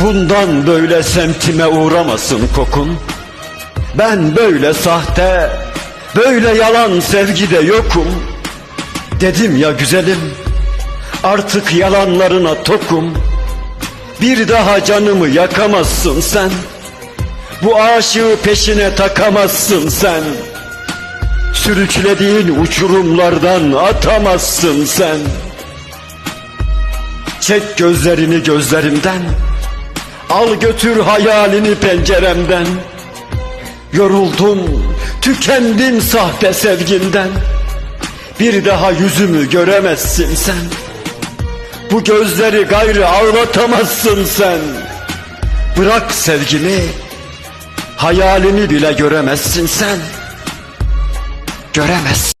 Bundan böyle semtime uğramasın kokun. Ben böyle sahte, böyle yalan sevgide yokum. Dedim ya güzelim, artık yalanlarına tokum. Bir daha canımı yakamazsın sen. Bu aşığı peşine takamazsın sen. Sürüklediğin uçurumlardan atamazsın sen. Çek gözlerini gözlerimden. Al götür hayalini penceremden. Yoruldum, tükendim sahte sevginden. Bir daha yüzümü göremezsin sen. Bu gözleri gayrı ağlatamazsın sen. Bırak sevgimi, hayalini bile göremezsin sen. Göremezsin.